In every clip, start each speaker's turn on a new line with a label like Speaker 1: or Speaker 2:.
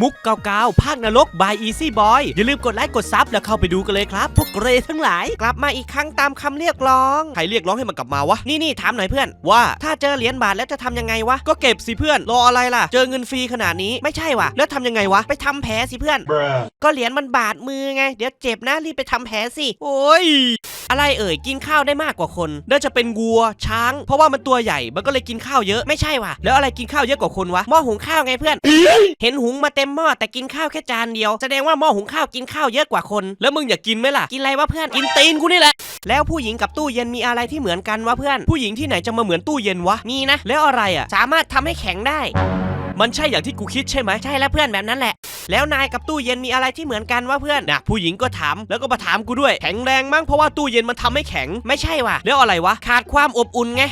Speaker 1: มุกเก่าๆภาคนรก by Easy Boy อย่าลืมกดไลค์กดซับแล้วเข้าไปดูกันเลยครับ พวกเกรทั้งหลาย กลับมาอีกครั้งตามคำเรียกร้อง ใครเรียกร้องให้มันกลับมาวะ นี่นี่ถามหน่อยเพื่อน ว่าถ้าเจอเหรียญบาทแล้วจะทำยังไงวะ ก็เก็บสิเพื่อน รออะไรล่ะ เจอเงินฟรีขนาดนี้ไม่ใช่วะแล้วทำยังไงวะ ไปทำแผลสิเพื่อน
Speaker 2: Bruh.
Speaker 1: ก็เหรียญมันบาดมือไง เดี๋ยวเจ็บนะรีบไปทำแผลสิ โอ้ย อะไรเอ่ยกินข้าวได้มากกว่าคนน่าจะเป็นวัวช้าง เพราะว่ามันตัวใหญ่มันก็เลยกินข้าวเยอะไม่ใช่ว่ะแล้วอะไรกินข้าวเยอะกว่าคนวะหม้อหุงข้าวไงเพื่อน เห็นหุงมาเต็มหม้อแต่กินข้าวแค่จานเดียว แสดงว่าหม้อหุงข้าวกินข้าวเยอะกว่าคน แล้วมึงอยากกินไหมล่ะกินอะไรวะเพื่อนกินตีนกูนี่แหละแล้วผู้หญิงกับตู้เย็นมีอะไรที่เหมือนกันวะเพื่อน ผู้หญิงที่ไหนจะมาเหมือนตู้เย็นวะมีนะ แล้วอะไรอะสามารถทำให้แข็งได้ มันใช่อย่างที่กูคิดใช่ไหมใช่แล้วเพื่อนแบบนั้นแหละ แล้วนายกับตู้เย็นมีอะไรที่เหมือนกันวะเพื่อนนะผู้หญิงก็ถามแล้วก็มาถามกูด้วยแข็งแรงมั้งเพราะว่าตู้เย็นมันทำให้แข็งไม่ใช่ว่ะแล้วอะไรวะขาดความอบอุ่นไง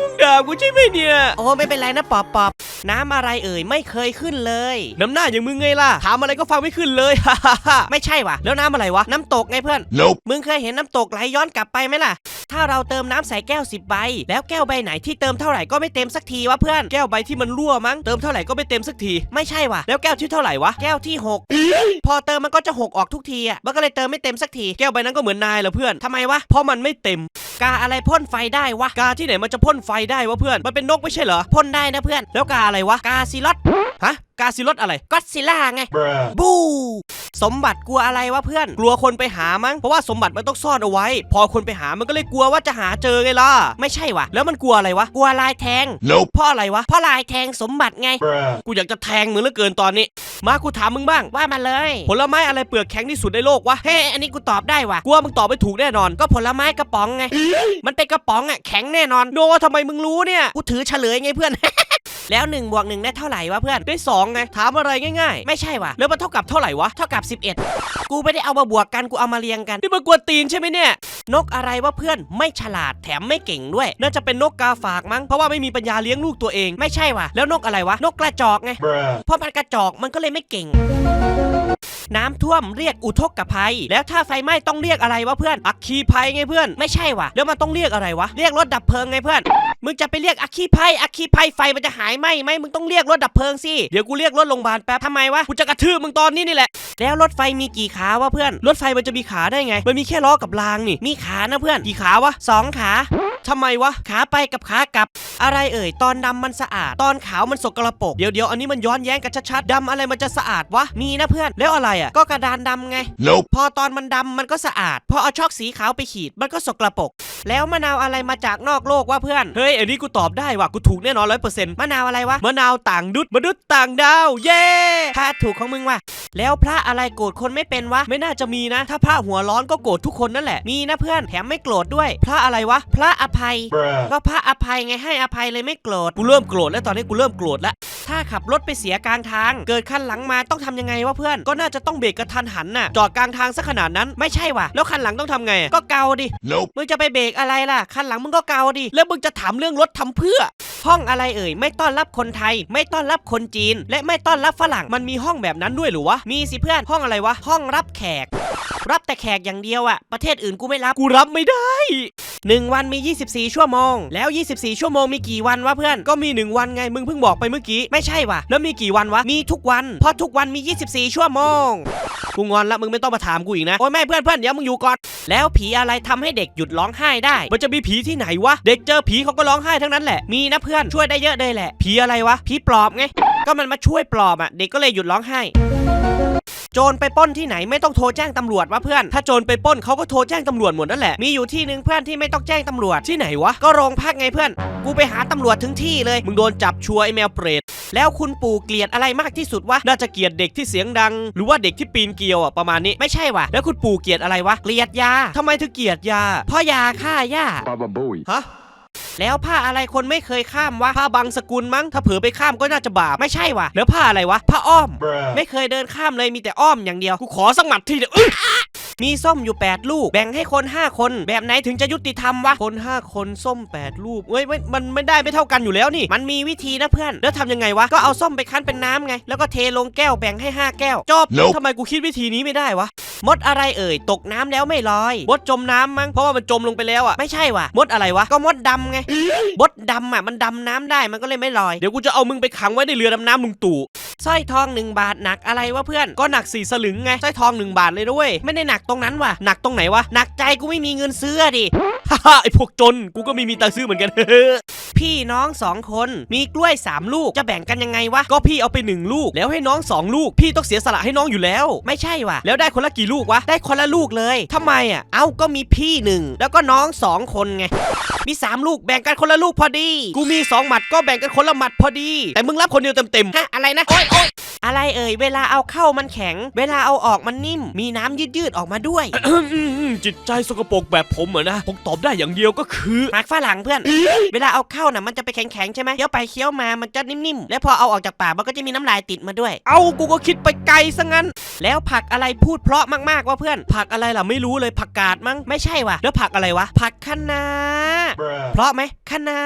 Speaker 1: มึงด่ากูใช่ไหมเนี่ย โอ้ไม่เป็นไรนะปอบปอบน้ำอะไรเอ่ยไม่เคยขึ้นเลย น้ำหน้าอย่างมึงไงล่ะถามอะไรก็ฟังไม่ขึ้นเลย ฮ่าฮ่าฮ่าไม่ใช่ว่ะแล้วน้ำอะไรวะ น้ำตกไงเพื่อน
Speaker 2: Nope.
Speaker 1: มึงเคยเห็นน้ำตกไหลย้อนกลับไปไหมล่ะ ถ้าเราเติมน้ำใส่แก้ว 10 ใบ แล้วแก้วใบไหนที่เติมเท่าไหร่ก็ไม่เต็มสักทีวะเพื่อน แก้วใบที่มันรั่วมั้ง เติมเท่าไหร่ก็ไม่เต็มสักที ไม่ใช่ว่ะแล้วแก้วที่เท่าไหร่วะ แก้วที่ 6 พอเติมมันก็จะหกออกทุกทีอะ มันก็เลยเติมไม่เต็มสักที แก้วใบนั้นก็เหมือนนายแหละเพื่อนทำไมวะ เพราะมันไม่เต็ม กาอะไรพ่นไฟได้วะ กาที่ไหนมันจะพ่นไฟได้วะเพื่อน มันเป็นนกไม่ใช่เหรอ พ่นได้นะเพื่อน แล้วกาอะไรวะ กาซิลอตฮะ กาซิลอตอะไรก็อดซิลล่าไง
Speaker 2: Bruh.
Speaker 1: บูสมบัติกลัวอะไรวะเพื่อน กลัวคนไปหามั้งเพราะว่าสมบัติมันต้องซ่อนเอาไว้ พอคนไปหามันก็เลยกลัวว่าจะหาเจอไงล่ะไม่ใช่วะแล้วมันกลัวอะไรวะกลัวลายแทง
Speaker 2: Nope.
Speaker 1: เพราะอะไรวะเพราะลายแทงสมบัติไง
Speaker 2: Bruh.
Speaker 1: กูอยากจะแทงมึงเหลือเกินตอนนี้ มากูถามมึงบ้างว่ามาเลย ผลไม้อะไรเปลือกแข็งที่สุดในโลกวะเฮ้อันนี้กูตอบได้วะกูว่ามึงตอบไม่ถูกแน่นอน ก็ผลไม้กระป๋องไง มันเป็นกระป๋องอะแข็งแน่นอนโนทำไมมึงรู้เนี่ยกูถือเฉลยไงเพื่อน แล้ว1บวกหนึ่งได้เท่าไหร่วะเพื่อนได้2ไงถามอะไรง่ายๆ ไม่ใช่วะแล้วมันเท่ากับเท่าไหร่วะเท่ากับ 11 กูไม่ได้เอามาบวกกันกูเอามาเรียงกันนี่มันกวนตีนใช่ไหมเนี่ยนกอะไรวะเพื่อนไม่ฉลาดแถมไม่เก่งด้วย น่าจะเป็นนกกาฝากมั้งเพราะว่าไม่มีปัญญาเลี้ยงลูกตัวเองไม่ใช่วะแล้วนกอะไรวะนกกระจอกไง
Speaker 2: Bruh.
Speaker 1: เพราะมันกระจอกมันก็เลยไม่เก่ง น้ำท่วมเรียกอุทกภัย แล้วถ้าไฟไหม้ต้องเรียกอะไรวะเพื่อน อัคคีภัยไงเพื่อน ไม่ใช่วะแล้วมันต้องเรียกอะไรวะ เรียกรถดับเพลิงไงเพื่อน มึงจะไปเรียกอัคคีภัย อัคคีภัยไฟมันจะหายไหมไหมมึงต้องเรียกรถดับเพลิงสิ เดี๋ยวกูเรียกรถโรงพยาบาลแป๊บทำไมวะ กูจะกระทืบมึงตอนนี้นี่แหละ แล้วรถไฟมีกี่ขาวะเพื่อน รถไฟมันจะมีขาได้ไง มันมีแค่ล้อกับรางนี่ มีขานะเพื่อน กี่ขาวะสองขาทำไมวะ ขาไปกับขากลับ อะไรเอ่ย ตอนดำมันสะอาด ตอนขาวมันสกรปรก เดี๋ยวเดี๋ยวอันนี้มันย้อนแย้งกันชัดๆดำอะไรมันจะสะอาดวะ มีนะเพื่อน แล้วอะไรอะก็กระดานดำไง
Speaker 2: Nope.
Speaker 1: พอตอนมันดำมันก็สะอาด พอเอาช็อกสีขาวไปขีดมันก็สกรปรกแล้วมะนาวอะไรมาจากนอกโลกวะเพื่อน เฮ้ยอันนี้กูตอบได้ว่ะกูถูกแน่นอนร้อยเปอร์เซ็นต์มะนาวอะไรวะ มะนาวต่างดุดมนุษย์ต่างดาว เย้ถ้าถูกของมึงว่ะ แล้วพระอะไรโกรธคนไม่เป็นวะ ไม่น่าจะมีนะ ถ้าพระหัวร้อนก็โกรธทุกคนนั่นแหละ มีนะเพื่อน แถมไม่โกรธด้วย พระอะไรวะ พระอภัย
Speaker 2: Bruh.
Speaker 1: ก็พระอภัยไงให้อภัยเลยไม่โกรธ กูเริ่มโกรธแล้วตอนนี้กูเริ่มโกรธแล้ว ถ้าขับรถไปเสียกลางทาง เกิดคันหลังมาต้องทำยังไงวะเพื่อน ก็น่าจะต้องเบรกกระทันหันน่ะ จอดกลางทางซะขนาดนั้น ไม่ใช่ว่ะ แล้วคันหลังต้องทำไง ก็เกาดิ
Speaker 2: Nope.
Speaker 1: มึงจะไปเบรกอะไรล่ะ คันหลังมึงก็เกาดิ แล้วมึงจะถามเรื่องรถทำเพื่อห้องอะไรเอ่ยไม่ต้อนรับคนไทย ไม่ต้อนรับคนจีน และไม่ต้อนรับฝรั่งมันมีห้องแบบนั้นด้วยหรือวะมีสิเพื่อนห้องอะไรวะห้องรับแขก รับแต่แขกอย่างเดียวอะประเทศอื่นกูไม่รับกูรับไม่ได้ หนึ่งวันมี 24 ชั่วโมง แล้ว 24 ชั่วโมงมีกี่วันวะเพื่อน ก็มี 1 วันไง มึงเพิ่งบอกไปเมื่อกี้ ไม่ใช่วะแล้วมีกี่วันวะ มีทุกวัน เพราะทุกวันมี 24 ชั่วโมง กูงอนละมึงไม่ต้องมาถามกูอีกนะ โอ้ยไม่เพื่อนเพื่อนเดี๋ยวมึงอยู่ก่อน แล้วผีอะไรทำให้เด็กหยุดร้องไห้ได้ มันจะมีผีที่ไหนวะ เด็กเจอผีเขาก็ร้องไห้ทั้งนั้นแหละ มีนะเพื่อนช่วยได้เยอะเลยแหละ ผีอะไรวะ ผีปลอบไง ก็มันมาช่วยปลอบอะ เด็กก็เลยหยุดร้องไห้ โจรไปปล้นที่ไหนไม่ต้องโทรแจ้งตำรวจวะเพื่อน ถ้าโจรไปปล้นเขาก็โทรแจ้งตำรวจหมดนั่นแหละ มีอยู่ที่หนึ่งเพื่อนที่ไม่ต้องแจ้งตำรวจที่ไหนวะ ก็โรงพักไงเพื่อน กูไปหาตำรวจถึงที่เลย มึงโดนจับชัวร์ไอแมวเปรต แล้วคุณปู่เกลียดอะไรมากที่สุดวะ น่าจะเกลียดเด็กที่เสียงดัง หรือว่าเด็กที่ปีนเกลียวอะประมาณนี้ ไม่ใช่วะแล้วคุณปู่เกลียดอะไรวะ เกลียดยาทำไมถึงเกลียดยา เพราะยาฆ่าหญ้า
Speaker 2: Baba Booey.
Speaker 1: ฮะ แล้วผ้าอะไรคนไม่เคยข้ามวะผ้าบางสกุลมั้งถ้าเผลอไปข้ามก็น่าจะบาปไม่ใช่วะแล้วผ้าอะไรวะผ้าอ้อม
Speaker 2: Bruh.
Speaker 1: ไม่เคยเดินข้ามเลยมีแต่อ้อมอย่างเดียวกูขอสักหมัดทีเดียวอื้อ มีส้มอยู่ 8 ลูก แบ่งให้คน 5 คน แบบไหนถึงจะยุติธรรมวะ คน 5 คนส้ม 8 ลูกเว้ยเว้ยมันไม่ได้ไม่เท่ากันอยู่แล้วนี่ มันมีวิธีนะเพื่อน แล้วทำยังไงวะ ก็เอาส้มไปคั้นเป็นน้ำไง แล้วก็เทลงแก้วแบ่งให้ 5 แก้ว จบ
Speaker 2: Nope
Speaker 1: ทำไมกูคิดวิธีนี้ไม่ได้วะมดอะไรเอ่ยตกน้ำแล้วไม่ลอยมดจมน้ำมั้งเพราะว่ามันจมลงไปแล้วอะไม่ใช่ว่ะมดอะไรวะก็มดดำไงมดดำอะมันดำน้ำได้มันก็เลยไม่ลอยเดี๋ยวกูจะเอามึงไปขังไว้ในเรือดำน้ำลุงตู่ สร้อยทองหนึ่งบาทหนักอะไรวะเพื่อนก็หนักสี่สลึงไงสร้อยทองหนึ่งบาทเลยด้วย ไม่ได้หนักตรงนั้นว่ะหนักตรงไหนวะหนักใจกูไม่มีเงินซื้ออะดิฮ่าฮ่าไอพวกจนกูก็ไม่มีตังค์ซื้อเหมือนกันพี่น้องสองคนมีกล้วยสามลูกจะแบ่งกันยังไงวะ ก็พี่เอาไปหนึ่งลูก แล้วให้น้องสองลูก พี่ต้องเสียสละให้น้องอยู่แล้ว ไม่ใช่ว่ะแล้วได้คนละกี่ลูกวะ ได้คนละลูกเลยทำไมอะ เอ้าก็มีพี่หนึ่งแล้วก็น้องสองคนไง มีสามลูกแบ่งกันคนละลูกพอดี กูมีสองหมัดก็แบ่งกันคนละหมัดพอดี แต่มึงรับคนเดียวเต็มๆฮะอะไรนะโอ๊ยโอ๊ยอะไรเอ่ยเวลาเอาเข้ามันแข็ง เวลาเอาออกมันนิ่ม มีน้ำยืดๆออกมาด้วย
Speaker 2: จิตใจสกปรกแบบผมเหรอนะผมตอบได้อย่างเดียวก็คือ
Speaker 1: หมากฝรั่งเพื่อน เวลาเอาเข้าน่ะมันจะไปแข็งๆใช่ไหมเคี้ยวไปเคี้ยวมามันจะนิ่มๆ แล้วพอเอาออกจากปากมันก็จะมีน้ำลายติดมาด้วย เอากูก็คิดไปไกลซะงั้น แล้วผักอะไรพูดเพราะมากๆว่าเพื่อน ผักอะไรล่ะไม่รู้เลยผักกาดมั้งไม่ใช่ว่ะแล้วผักอะไรวะผักคะน้าเพราะไหมคะน้า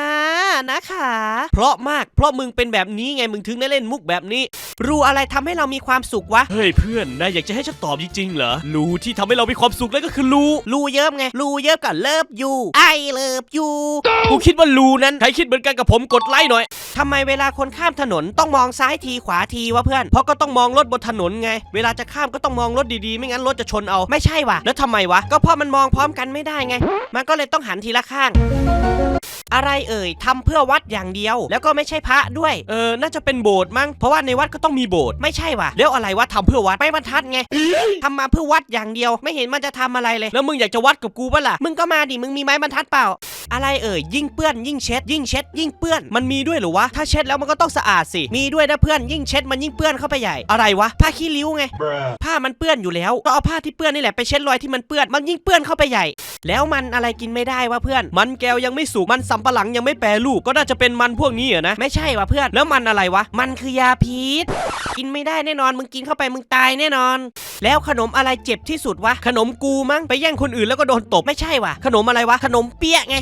Speaker 1: นะคะ เพราะมากเพราะมึงเป็นแบบนี้ไงมึงถึงได้เล่นมุกแบบนี้รู้อะไรทำให้เรามีความสุขวะ
Speaker 2: เฮ้ยเพื่อนนายอยากจะให้ฉันตอบจริงๆเหรอรู้ที่ทำให้เรามีความสุขนั่นก็คือรู้
Speaker 1: รูเยิบไง รูเยิบกับเลิฟยูไอเลิฟยู
Speaker 2: กูคิดว่ารู้นั้นใครคิดเหมือนกันกับผมกดไลค์หน่อย
Speaker 1: ทำไมเวลาคนข้ามถนนต้องมองซ้ายทีขวาทีวะเพื่อน เพราะก็ต้องมองรถบนถนนไง เวลาจะข้ามก็ต้องมองรถดีๆ ไม่งั้นรถจะชนเอา ไม่ใช่วะแล้วทำไมวะ ก็เพราะมันมองพร้อมกันไม่ได้ไง มันก็เลยต้องหันทีละข้าง อะไรเอ่ยทำเพื่อวัดอย่างเดียว แล้วก็ไม่ใช่พระด้วย
Speaker 2: เออ น่าจะเป็นโบสถ์มั้ง เพราะว่าในวัดก็ต้องมีโบสถ์
Speaker 1: ไม่ใช่วะแล้วอะไรวะทำเพื่อวัด ไม่บรรทัดไงทำมาเพื่อวัดอย่างเดียว ไม่เห็นมันจะทำอะไรเลย
Speaker 2: แล้วมึงอยากจะวัดกับกูปะล่ะ
Speaker 1: มึงก็มาดิ มึงมีไม้บรรทัดเปล่า อะไรเอ่ย ยิ่งเปื้อนยิ่งเช็ด ยิ่งเช็ด ยิ่งเปื้อน มันมีด้วยเหรือวะ ถ้าเช็ดแล้วมันก็ต้องสะอาดสิ มีด้วยนะเพื่อน ยิ่งเช็ดมันยิ่งเปื้อนเข้าไปใหญ่ อะไรวะ ผ้าขี้ริ้วไง ผ้ามันเปื้อนอยู่แล้ว ก็เอาผ้าที่เปื้อนนี่แหละไปเช็ดรอยที่มันเปื้อน มันยิ่งเปื้อนเข้าไปใหญ่ แล้วมันอะไรกินไม่ได้วะเพื่อน
Speaker 2: มันแก้วยังไม่สุก มันสำปะหลังยังไม่แปรรูปก็น่าจะเป็นมันพวกนี้อะนะ
Speaker 1: ไม่ใช่วะเพื่อน แล้วมันอะไรวะ มันคือยาพิษ กินไม่ได้แน่นอน มึงกินเข้าไปมึงตายแน่นอน แล้วขนมอะไรเจ็บที่สุดวะ ขนมกูมั้ง ไปแย่งคนอื่นแล้วก็โดนตบ ไม่ใช่วะขนมอะไรวะ ขนมเปี๊ยะไง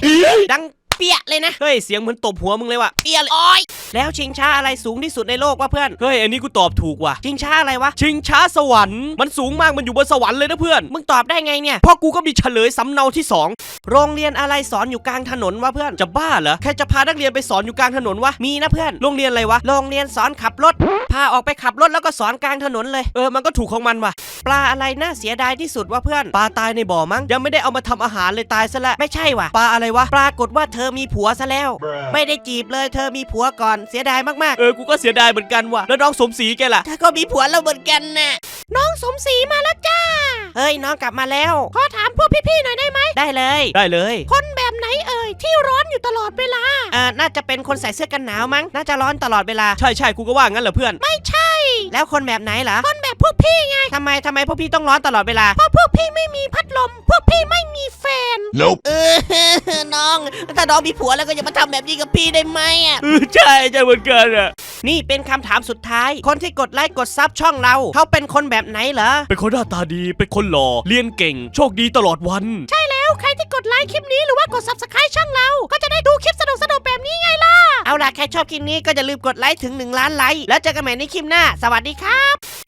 Speaker 1: ดังเปี๊ยะเลยนะ
Speaker 2: เฮ้ย เสียงเหมือนตบหัวมึงเลยว่ะ
Speaker 1: เปี๊ยะเลยโอ้ย แล้วชิงช้าอะไรสูงที่สุดในโลกวะเพื่อน
Speaker 2: เฮ้ยอันนี้กูตอบถูกว่ะ
Speaker 1: ชิงช้าอะไรวะ
Speaker 2: ชิงช้าสวรรค์มันสูงมากมันอยู่บนสวรรค์เลยนะเพื่อน
Speaker 1: มึงตอบได้ไงเนี่ย
Speaker 2: เพราะกูก็มีเฉลยสำเนาที่สอง
Speaker 1: โรงเรียนอะไรสอนอยู่กลางถนนวะเพื่อน
Speaker 2: จะบ้าเหรอแค่จะพานักเรียนไปสอนอยู่กลางถนนวะ
Speaker 1: มีนะเพื่อน
Speaker 2: โรงเรียนอะไรวะ
Speaker 1: โรงเรียนสอนขับรถพาออกไปขับรถแล้วก็สอนกลางถนนเลย
Speaker 2: เออมันก็ถูกของมันว่ะ
Speaker 1: ปลาอะไรน่าเสียดายที่สุดวะเพื่อน
Speaker 2: ปลาตายในบ่อมั้งยังไม่ได้เอามาทำอาหารเลยตายซะแล้ว
Speaker 1: ไม่ใช่วะ
Speaker 2: ปลาอะไรวะ
Speaker 1: ปรากฏว่าเธอมีผัวซะแล้ว ไม่ได้จีบเลยเธอมีผัวก่อนเสียดายมาก
Speaker 2: เออ กูก็เสียดายเหมือนกันว่ะ แล้วน้องสมศรีแกล่ะ
Speaker 1: ๆเธอก็มีผัวแล้วเหมือนกันน่ะ น้องสมศรีมาแล้วจ้า เฮ้ยน้องกลับมาแล้ว ขอถามพวกพี่ๆหน่อยได้ไหม ได้เลย
Speaker 2: ได้เลย
Speaker 1: คนแบบไหนเอ่ยที่ร้อนอยู่ตลอดเวลา เออน่าจะเป็นคนใส่เสื้อกันหนาวมั้ง น่าจะร้อนตลอดเวลา
Speaker 2: ใช่ใช่กูก็ว่างั้นเหรอเพื่อน
Speaker 1: ไม่ใช่ แล้วคนแบบไหนเหรอคนแบบพวกพี่ไงทำไมทำไมพวกพี่ต้องร้อนตลอดเวลา เพราะพวกพี่ไม่มีพัดลม พวกพี่ไม่มีแฟน
Speaker 3: Nope.
Speaker 1: เออ น้อง ถ้าน้องมีผัวแล้วก็อย่ามาทำแบบนี้กับพี่ได้ไหมอะ
Speaker 2: เออใช่ใช่เหมือนกันอะ
Speaker 1: นี่เป็นคำถามสุดท้าย คนที่กดไลค์กดซับช่องเรา เขาเป็นคนแบบไหนเหรอ
Speaker 2: เป็นคนหน้าตาดี เป็นคนหล่อ เรียนเก่ง โชคดีตลอดวัน
Speaker 1: ใช่แล้ว ใครที่กดไลค์คลิปนี้หรือว่ากด subscribe ช่องเรา ก็จะได้ดูคลิปสนุกๆแบบนี้ไงล่ะ เอาล่ะ ใครชอบคลิปนี้ก็อย่าลืมกดไลค์ถึง 1 ล้านไลค์ แล้วเจอกันใหม่ในคลิปหน้า สวัสดีครับ